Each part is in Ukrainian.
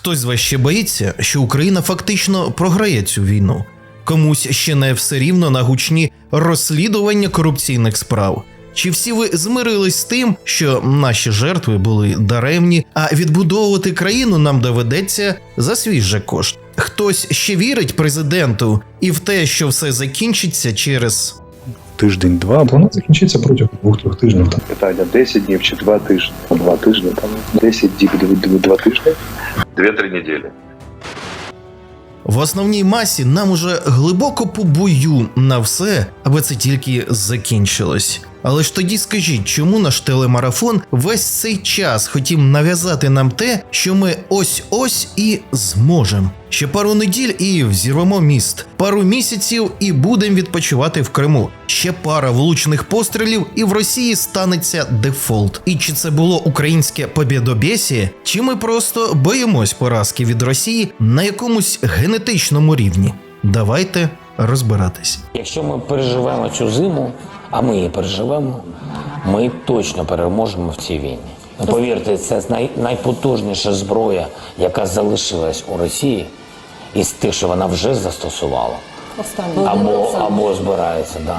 Хтось з вас ще боїться, що Україна фактично програє цю війну. Комусь ще не все рівно на гучні розслідування корупційних справ. Чи всі ви змирились з тим, що наші жертви були даремні, а відбудовувати країну нам доведеться за свій же кошт? Хтось ще вірить президенту і в те, що все закінчиться через тиждень-два. Вона закінчиться протягом двох-трьох тижнів. Там. питання 10 днів чи 2 тижні, два тижні, там 10 діб, 2 тижні. 2-3 неділі. В основній масі нам уже глибоко по бою на все, аби це тільки закінчилось. Але ж тоді скажіть, чому наш телемарафон весь цей час хотів нав'язати нам те, що ми ось-ось і зможемо. Ще пару неділь і взірвемо міст, пару місяців і будемо відпочивати в Криму. Ще пара влучних пострілів, і в Росії станеться дефолт. І чи це було українське побєдобєсіє, чи ми просто боїмось поразки від Росії на якомусь генетичному рівні? Давайте розбиратись. Якщо ми переживемо цю зиму, а ми її переживемо, ми точно переможемо в цій війні. Ну, Повірте, це най, найпотужніша зброя, яка залишилась у Росії із тих, що вона вже застосувала. Або, або збирається, да.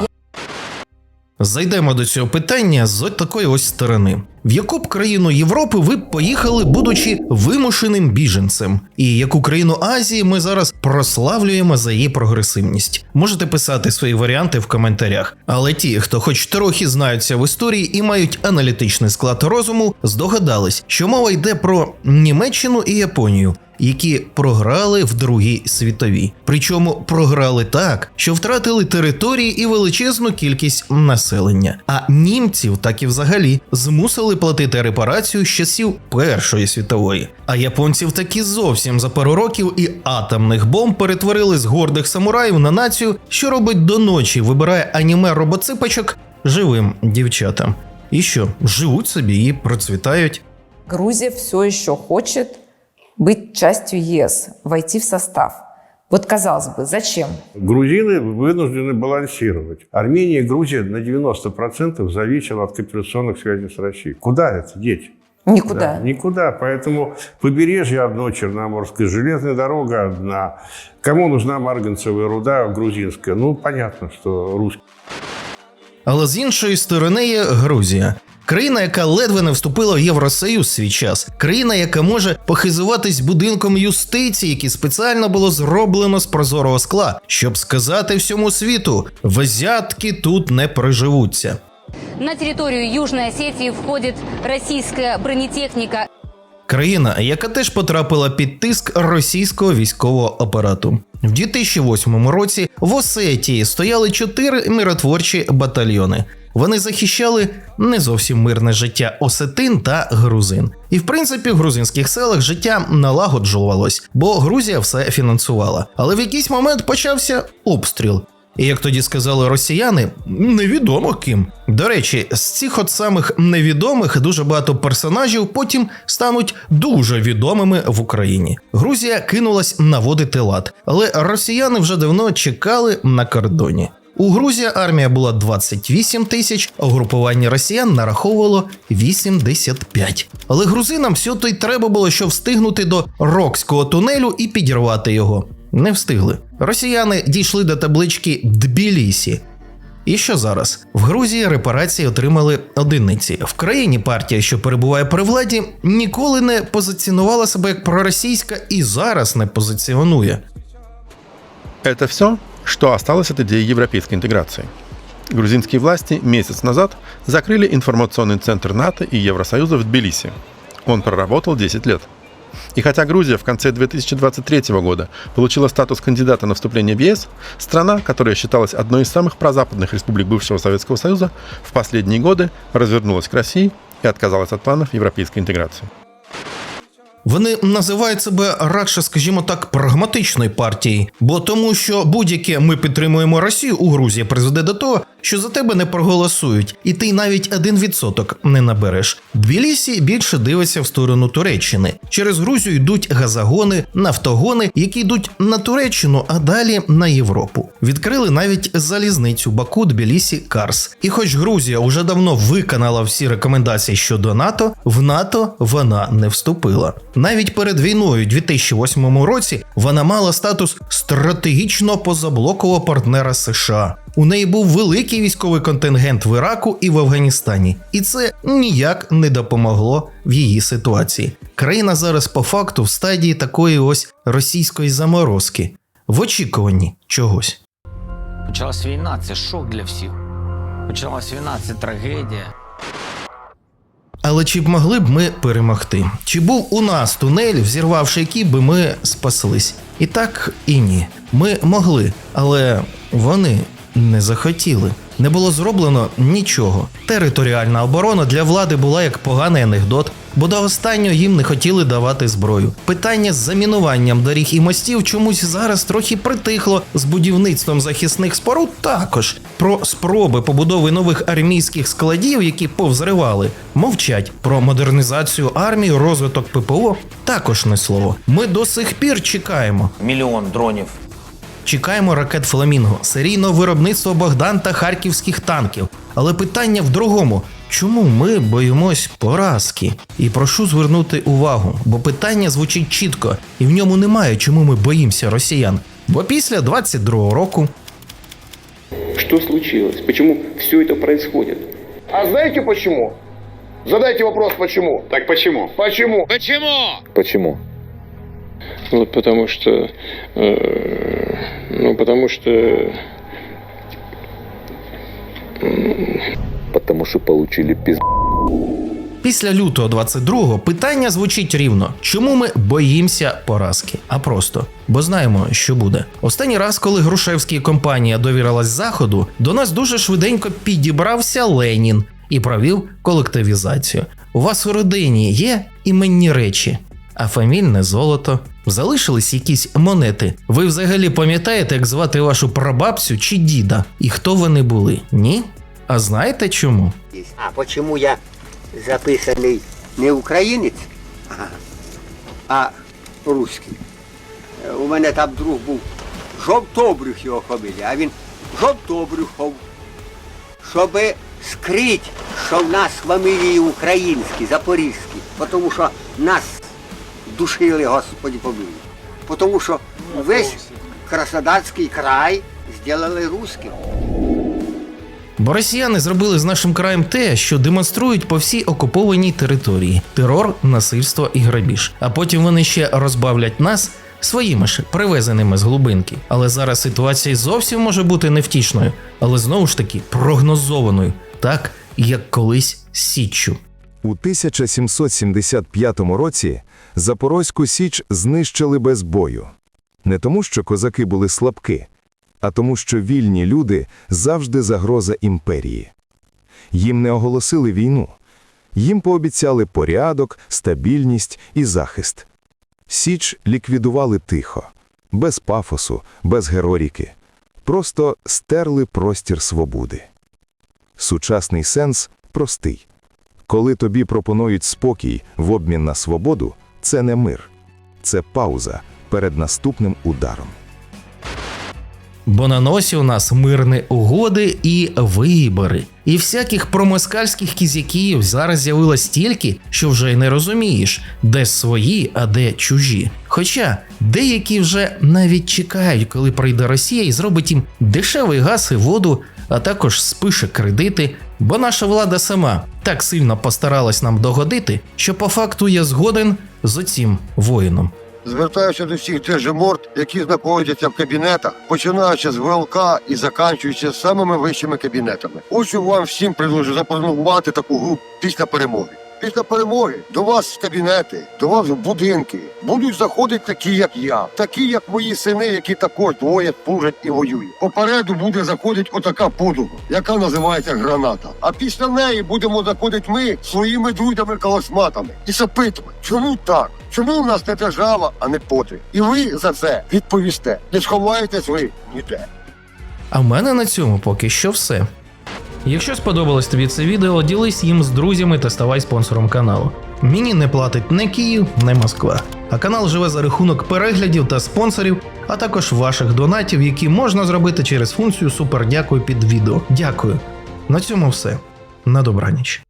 Зайдемо до цього питання з такої ось сторони. В яку б країну Європи ви б поїхали, будучи вимушеним біженцем? І яку країну Азії ми зараз прославлюємо за її прогресивність? Можете писати свої варіанти в коментарях. Але ті, хто хоч трохи знаються в історії і мають аналітичний склад розуму, здогадались, що мова йде про Німеччину і Японію. Які програли в Другій світовій, причому програли так, що втратили території і величезну кількість населення. А німців так і взагалі змусили платити репарацію з часів Першої світової. А японців таки зовсім за пару років і атомних бомб перетворили з гордих самураїв на націю, що робить до ночі, вибирає аніме робоципочок живим дівчатам. І що живуть собі і процвітають. Грузия все еще хочет быть частью ЕС, войти в состав. Вот казалось бы, зачем? Грузины вынуждены балансировать. Армения и Грузия на 90% зависела от кооперационных связей с Россией. Куда это деть? Никуда. Да, никуда. Поэтому побережье одно, Черноморское, железная дорога одна. Кому нужна марганцевая руда грузинская? Ну, понятно, что русские. Але з іншої сторони є Грузія. Країна, яка ледве не вступила в Євросоюз свій час, країна, яка може похизуватись будинком юстиції, який спеціально було зроблено з прозорого скла, щоб сказати всьому світу: взятки тут не приживуться. На территорию Южной Осетии входит российская бронетехника. Країна, яка теж потрапила під тиск російського військового апарату. В 2008 році в Осетії стояли чотири миротворчі батальйони. Вони захищали не зовсім мирне життя осетин та грузин. І в принципі в грузинських селах життя налагоджувалось, бо Грузія все фінансувала. Але в якийсь момент почався обстріл. І як тоді сказали росіяни, невідомо ким. До речі, з цих от самих невідомих дуже багато персонажів потім стануть дуже відомими в Україні. Грузія кинулась наводити лад, але росіяни вже давно чекали на кордоні. У Грузії армія була 28 тисяч, а угрупування росіян нараховувало 85. Але грузинам все то й треба було, щоб встигнути до Рокського тунелю і підірвати його. Не встигли. Росіяни дійшли до таблички Тбілісі. І що зараз? В Грузії репарації отримали одиниці. В країні партія, що перебуває при владі, ніколи не позиціонувала себе як проросійська і зараз не позиціонує. Это все, что осталось от идеи европейской интеграции. Грузинские власти месяц назад закрыли информационный центр НАТО и Евросоюза в Тбилиси. Он проработал 10 лет. И хотя Грузия в конце 2023 года получила статус кандидата на вступление в ЕС, страна, которая считалась одной из самых прозападных республик бывшего Советского Союза, в последние годы развернулась к России и отказалась от планов европейской интеграции. Вони називають себе радше, скажімо так, прагматичною партією, бо тому, що будь-яке ми підтримуємо Росію у Грузії призведе до того, що за тебе не проголосують, і ти навіть один відсоток не набереш. Тбілісі більше дивиться в сторону Туреччини. Через Грузію йдуть газогони, нафтогони, які йдуть на Туреччину, а далі на Європу. Відкрили навіть залізницю Баку Тбілісі Карс. І хоч Грузія вже давно виконала всі рекомендації щодо НАТО, в НАТО вона не вступила. Навіть перед війною у 2008 році вона мала статус стратегічно позаблокового партнера США. У неї був великий військовий контингент в Іраку і в Афганістані, і це ніяк не допомогло в її ситуації. Країна зараз по факту в стадії такої ось російської заморозки, в очікуванні чогось. Почалась війна, це шок для всіх. Почалась війна, це трагедія. Але чи б могли б ми перемогти? Чи був у нас тунель, взірвавши який би ми спаслись? І так і ні. Ми могли, але вони не захотіли. Не було зроблено нічого. Територіальна оборона для влади була як поганий анекдот, бо до останнього їм не хотіли давати зброю. Питання з замінуванням доріг і мостів чомусь зараз трохи притихло з будівництвом захисних споруд. Також про спроби побудови нових армійських складів, які повзривали, мовчать. Про модернізацію армії, розвиток ППО також не слово. Ми до сих пір чекаємо. Мільйон дронів. Чекаємо ракет Фламінго, серійного виробництва Богдан та харківських танків. Але питання в другому: чому ми боїмось поразки? І прошу звернути увагу, бо питання звучить чітко, і в ньому немає, чому ми боїмося росіян. Бо після 22-го року Что случилось? Почему все это происходит? А знаете почему? Задайте вопрос почему. Так почему? Почему? Почему? Вот потому что... э, ну, потому что... Потому что получили пиз... Після лютого 22-го питання звучить рівно: чому ми боїмося поразки? А просто бо знаємо, що буде. Останній раз, коли Грушевський компанія довірилась заходу, до нас дуже швиденько підібрався Ленін і провів колективізацію. У вас у родині є іменні речі, а фамільне золото. Залишились якісь монети. Ви взагалі пам'ятаєте, як звати вашу прабабцю чи діда? І хто вони були? Ні? А знаєте чому? А почему я записаний не українець, а- русський? У мене там друг був Жовтобрюх його фамілія, а він Жовтобрюхов. Щоб скрить, що в нас фамілії українські, запорізькі, тому що нас душили, Господи помилуй. Тому що весь Краснодарський край зробили русським. Бо росіяни зробили з нашим краєм те, що демонструють по всій окупованій території: терор, насильство і грабіж. А потім вони ще розбавлять нас своїми ж привезеними з глибинки. Але зараз ситуація зовсім може бути невтішною, але знову ж таки прогнозованою, так як колись Січчю. У 1775 році Запорозьку Січ знищили без бою. Не тому, що козаки були слабкі, а тому, що вільні люди завжди загроза імперії. Їм не оголосили війну. Їм пообіцяли порядок, стабільність і захист. Січ ліквідували тихо, без пафосу, без героріки. Просто стерли простір свободи. Сучасний сенс простий. Коли тобі пропонують спокій в обмін на свободу, це не мир, це пауза перед наступним ударом. Бо на носі у нас мирні угоди і вибори. І всяких промоскальських кізяків зараз з'явилось стільки, що вже й не розумієш, де свої, а де чужі. Хоча деякі вже навіть чекають, коли прийде Росія і зробить їм дешевий газ і воду, а також спише кредити, бо наша влада сама так сильно постаралась нам догодити, що по факту я згоден з оцім воїном. Звертаюся до всіх держиморд, які знаходяться в кабінетах, починаючи з ВЛК і заканчуючи самими вищими кабінетами. Хочу вам всім предложу запропонувати таку групу після перемоги. Після перемоги до вас в кабінети, до вас в будинки будуть заходити такі, як я, такі, як мої сини, які також двоє служать і воюють. Попереду буде заходити отака подуга, яка називається граната. А після неї будемо заходити ми своїми друзями колосматами і запитувати, чому так? Чому в нас не держава, а не поти? І ви за це відповісте. Не сховаєтесь ви ніде. А в мене на цьому поки що все. Якщо сподобалось тобі це відео, ділись їм з друзями та ставай спонсором каналу. Мені не платить не Київ, не Москва. А канал живе за рахунок переглядів та спонсорів, а також ваших донатів, які можна зробити через функцію Супердякую під відео. Дякую. На цьому все. На добраніч.